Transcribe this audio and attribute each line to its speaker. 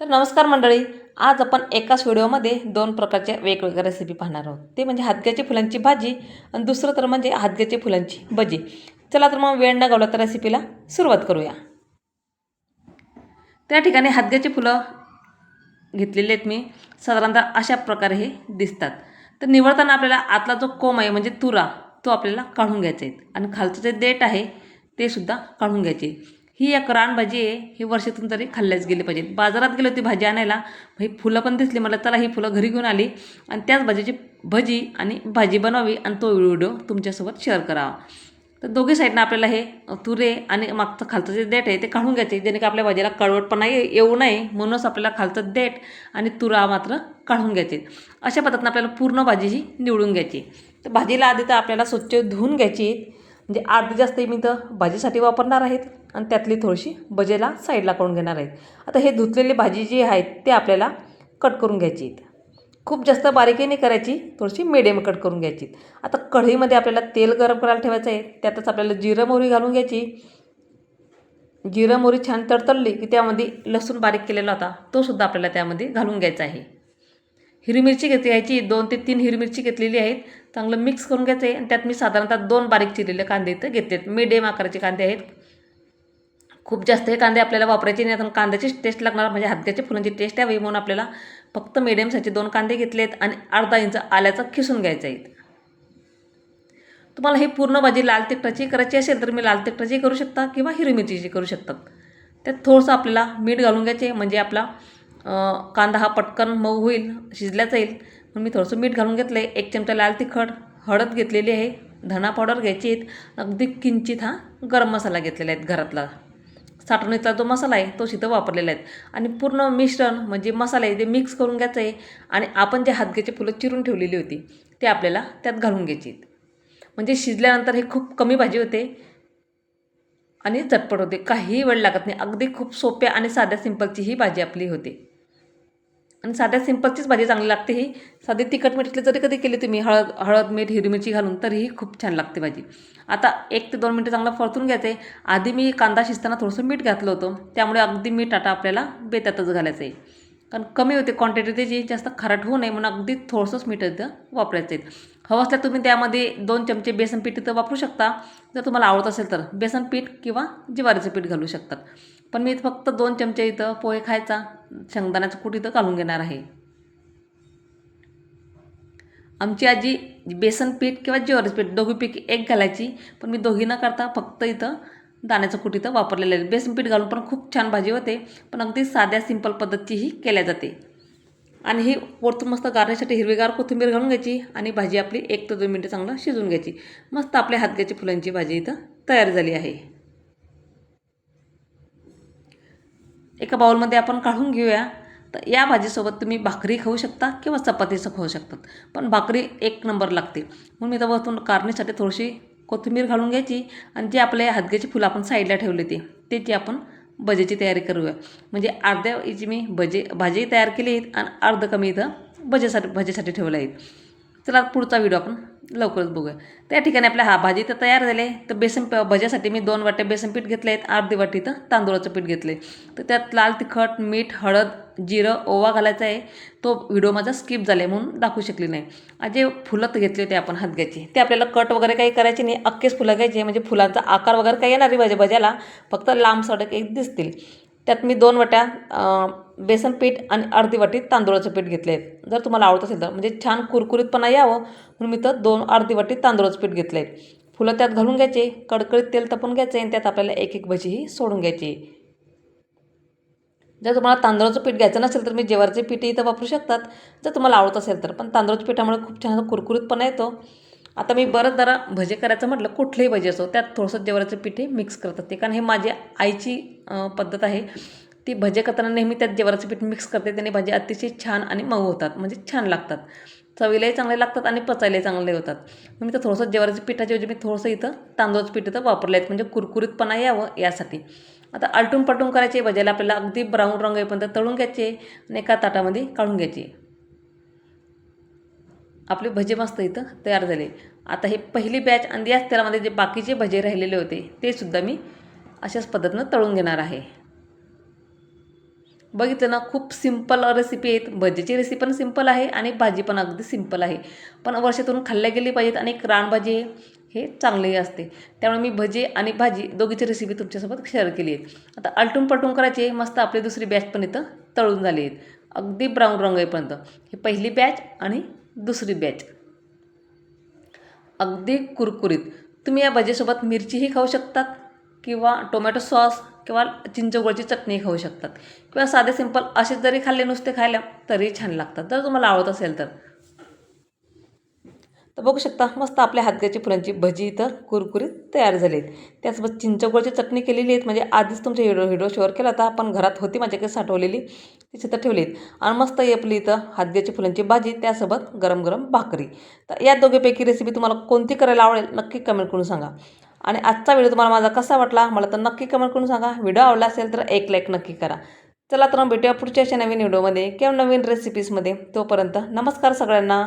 Speaker 1: तर नमस्कार मंडळी आज आपण एकाच व्हिडिओमध्ये दोन प्रकारच्या वेगवेगळ्या रेसिपी पाहणार आहोत. ते म्हणजे हातग्याची फुलांची भाजी आणि दुसरं तर म्हणजे हातग्याची फुलांची भजी. चला तर मग वेळ न गावला तर रेसिपीला सुरुवात करूया. त्या ठिकाणी हातग्याची फुलं घेतलेली आहेत मी. साधारणतः अशा प्रकारे हे दिसतात. तर निवडताना आपल्याला आतला जो कोंब आहे म्हणजे तुरा तो आपल्याला काढून घ्यायचा आहे. आणि खालचं जे देठ आहे ते सुद्धा काढून घ्यायचे ही एक रानभाजी आहे ही वर्षातून तरी खाल्ल्याच गेली पाहिजे. बाजारात गेली होती भाजी आणायला ही फुलं पण दिसली. मला चला ही फुलं घरी घेऊन आली. आणि त्याच भाजीची भजी आणि भाजी बनवावी आणि तो व्हिडिओ तुमच्यासोबत शेअर करावा. तर दोघी साईडनं आपल्याला हे तुरे आणि मागचं खालचं जे देठ आहे ते काढून घ्यायचे. जेणे की आपल्या भाजीला कळवटपणा येऊ नये. म्हणूनच आपल्याला खालचं देठ आणि तुरा मात्र काढून घ्यायचे. अशा पद्धतीनं आपल्याला पूर्ण भाजी ही निवडून घ्यायची. तर भाजीला आधी तर आपल्याला स्वच्छ धुवून घ्यायची. म्हणजे अर्धी जास्त मी तर भाजीसाठी वापरणार आहेत. आणि त्यातली थोडीशी भजेला साईडला करून घेणार आहेत. आता हे धुतलेली भाजी जी आहेत ते आपल्याला कट करून घ्यायची आहेत. खूप जास्त बारीकही नाही करायची थोडीशी मिडियम कट करून घ्यायची आता कढईमध्ये आपल्याला तेल गरम करायला ठेवायचं आहे. त्यातच आपल्याला जिरं मोहरी घालून घ्यायची. जिरं मोहरी छान तडतडली की त्यामध्ये लसूण बारीक केलेला होता तोसुद्धा आपल्याला त्यामध्ये घालून घ्यायचा आहे. हिरवी मिरची घेतली घ्यायची दोन ते तीन हिरवी मिरची घेतलेली आहेत. चांगलं मिक्स करून घ्यायचं आहे. आणि त्यात मी साधारणतः दोन बारीक चिरलेले कांदे इथं घेतलेत. मिडियम आकाराचे कांदे आहेत. खूप जास्त हे कांदे आपल्याला वापरायचे नाही. आता कांद्याची टेस्ट लागणार म्हणजे हातग्याच्या फुलांची टेस्ट यावी म्हणून आपल्याला फक्त मिडियम साईजचे दोन कांदे घेतलेत आणि अर्धा इंच आल्याचं खिसून घ्यायचं आहे. तुम्हाला ही पूर्ण भाजी लाल तिखटाची करायची असेल तर मी लाल तिखटाची करू शकता किंवा हिरवी मिरचीची करू शकतात त्यात थोडंसं आपल्याला मीठ घालून घ्यायचे म्हणजे आपला कांदा हा पटकन मऊ होईल शिजल्या जाईल. म्हणून मी थोडंसं मीठ घालून घेतलं आहे एक चमचा लाल तिखट हळद घेतलेली आहे. धना पावडर घ्यायची आहेत अगदी किंचित हा गरम मसाला घेतलेला आहे घरातला. साठवणीचा जो मसाला आहे तो शिथं वापरलेला आहे. आणि पूर्ण मिश्रण म्हणजे मसाले ते मिक्स करून घ्यायचं आहे आणि आपण जे हातग्याची फुलं चिरून ठेवलेली होती ते आपल्याला त्यात घालून घ्यायची म्हणजे शिजल्यानंतर हे खूप कमी भाजी होते आणि चटपट होते. काहीही वेळ लागत नाही. अगदी खूप सोप्या आणि साध्या सिंपलची ही भाजी आपली होते. आणि साध्या सिंपलचीच भाजी चांगली लागते ही. साधी तिखट मिठातली जरी कधी केली तुम्ही हळद हळद मीठ हिरवी मिरची घालून तरीही खूप छान लागते भाजी. आता एक ते दोन मिनटं चांगलं परतून घ्यायचं. आहे आधी मी कांदा शिजताना थोडंसं मीठ घातलं होतं. त्यामुळे अगदी मीठ आता आपल्याला बेतातच घालायचं आहे कारण कमी होते क्वांटिटी त्याची जास्त खारट होऊ नये म्हणून अगदी थोडंसंच मीठ इथं वापरायचं आहे हवं असल्या तुम्ही त्यामध्ये दोन चमचे बेसन पीठ इथं वापरू शकता. जर तुम्हाला आवडत असेल तर बेसन पीठ किंवा ज्वारीचं पीठ घालू शकतात. पण मी फक्त दोन चमचे इथं पोहे खायचा शेंगदाण्याचं कूट इथं घालून घेणार आहे. आमची आजी बेसन पीठ किंवा ज्वारीचं पीठ दोघीपैकी एक घालायची पण मी दोघी न करता फक्त इथं दाण्याचं कूट इथं वापरलेलं आहे. बेसन पीठ घालून पण खूप छान भाजी होते पण अगदी साध्या सिंपल पद्धतीही केल्या जाते. आणि ही वरतून मस्त गारण्यासाठी हिरवीगार कोथिंबीर घालून घ्यायची आणि भाजी आपली एक ते दोन मिनटं चांगलं शिजवून घ्यायची. मस्त आपल्या हातग्याची फुलांची भाजी इथं तयार झाली आहे. एका बाउलमध्ये आपण काढून घेऊया. तर या भाजीसोबत तुम्ही भाकरी खाऊ शकता किंवा चपातीचं खाऊ शकतात. पण भाकरी एक नंबर लागते. म्हणून मी तर वरतून कारणीसाठी थोडीशी कोथिंबीर घालून घ्यायची आणि जे आपले हातग्याची फुलं आपण साईडला ठेवली ती त्याची आपण भजीची तयारी करूया. म्हणजे अर्ध्या याची मी भजी भाजी तयार केली आहेत आणि अर्ध कमी इथं भजीसाठी भजीसाठी ठेवलं आहेत चला पुढचा व्हिडिओ आपण लवकरच बघूया. त्या ठिकाणी आपल्या हा भाजी तर तयार झाले. तर बेसन प भज्यासाठी मी दोन वाट्या बेसन पीठ घेतले आहेत अर्धी वाटी तर तांदूळाचं पीठ घेतले तर त्यात लाल तिखट मीठ हळद जिरं ओवा घालायचा आहे. तो व्हिडिओ माझा स्किप झाला आहे म्हणून दाखवू शकली नाही. जे फुलं घेतले होते आपण हातग्याची ते आपल्याला कट वगैरे काही करायचे नाही. अख्खेच फुलं घ्यायचे म्हणजे फुलांचा आकार वगैरे काही येणार भाज्या भज्याला फक्त लांब सडक एक दिसतील. त्यात मी दोन वाट्या बेसन पीठ आणि अर्धी वाटी तांदूळाचं पीठ घेतले आहे जर तुम्हाला आवडत असेल तर म्हणजे छान कुरकुरीतपणा यावं म्हणून मी तर दोन अर्धी वाटी तांदूळाचं पीठ घेतलं आहे फुलं त्यात घालून घ्यायचे कडकडीत तेल तपून घ्यायचे आणि त्यात आपल्याला एक एक भजीही सोडून घ्यायची. जर तुम्हाला तांदळाचं पीठ घ्यायचं नसेल तर मी जेवारचे पीठही इथं वापरू शकतात. जर तुम्हाला आवडत असेल तर पण तांदळाच्या पिठामुळे खूप छान कुरकुरीतपणा येतो. आता मी बरं जरा भजे करायचं म्हटलं कुठलेही भजे असो त्यात थोडंसं जेवराचं पिठे मिक्स करतात ते कारण हे माझी आईची पद्धत आहे. ती भजे करताना नेहमी त्यात जेवराचं पीठ मिक्स करते. त्याने भाजी अतिशय छान आणि मऊ होतात. म्हणजे छान लागतात. चवीलाही चांगले लागतात आणि पचायलाही चांगले होतात. मी तर थोडंसं जेवराचं पिठाच्या ऐवजी मी थोडंसं इथं तांदूळचं पीठ इथं वापरलं आहेत म्हणजे कुरकुरीतपणा यावं यासाठी. आता आलटून पलटून करायचे भज्याला आपल्याला अगदी ब्राऊन रंग येईपर्यंत तळून घ्यायचे आणि एका ताटामध्ये काढून घ्यायचे. आपले भजे मस्त इथं तयार झाले. आता हे पहिली बॅच आणि याच तेलामध्ये जे बाकीचे भजे राहिलेले होते ते सुद्धा मी अशाच पद्धतीनं तळून घेणार आहे. बघितलं ना खूप सिंपल रेसिपी आहेत. भजीची रेसिपी पण सिंपल आहे आणि भाजी पण अगदी सिंपल आहे. पण वर्षातून खाल्ल्या गेली पाहिजेत आणि एक रानभाजी हे चांगलेही असते. त्यामुळे मी भजी आणि भाजी दोघीची रेसिपी तुमच्यासोबत शेअर केली आहे आता आलटून पलटून करायची मस्त आपली दुसरी बॅच पण इथं तळून झाली आहेत. अगदी ब्राऊन रंग येईपर्यंत. ही पहिली बॅच आणि दुसरी बॅच अगदी कुरकुरीत. तुम्ही या भजीसोबत मिरचीही खाऊ शकतात किंवा टोमॅटो सॉस किंवा चिंचगोळची चटणी खाऊ शकतात. किंवा साधे सिंपल असे जरी खाल्ले नुसते खायला तरी छान लागतात. जर तुम्हाला आवडत असेल तर. तर बघू शकता मस्त आपल्या हातग्याची फुलांची भजी इथं कुरकुरीत तयार झाली आहेत त्यासोबत चिंचगोळची चटणी केलेली आहेत. म्हणजे आधीच तुमच्या हिडो हिडो शेअर केला होता. पण घरात होती माझ्याकडे साठवलेली. ती तर ठेवली आहेत आणि मस्त येपली इथं हातग्याची फुलांची भाजी त्यासोबत गरम गरम भाकरी. तर या दोघीपैकी रेसिपी तुम्हाला कोणती करायला आवडेल नक्की कमेंट करून सांगा. आणि आजचा व्हिडिओ तुम्हाला माझा कसा वाटला मला तर नक्की कमेंट करून सांगा. व्हिडिओ आवडला असेल तर एक लाईक नक्की करा. चला तर मग भेटूया पुढच्या अशा नवीन व्हिडिओमध्ये किंवा नवीन रेसिपीजमध्ये तोपर्यंत नमस्कार सगळ्यांना.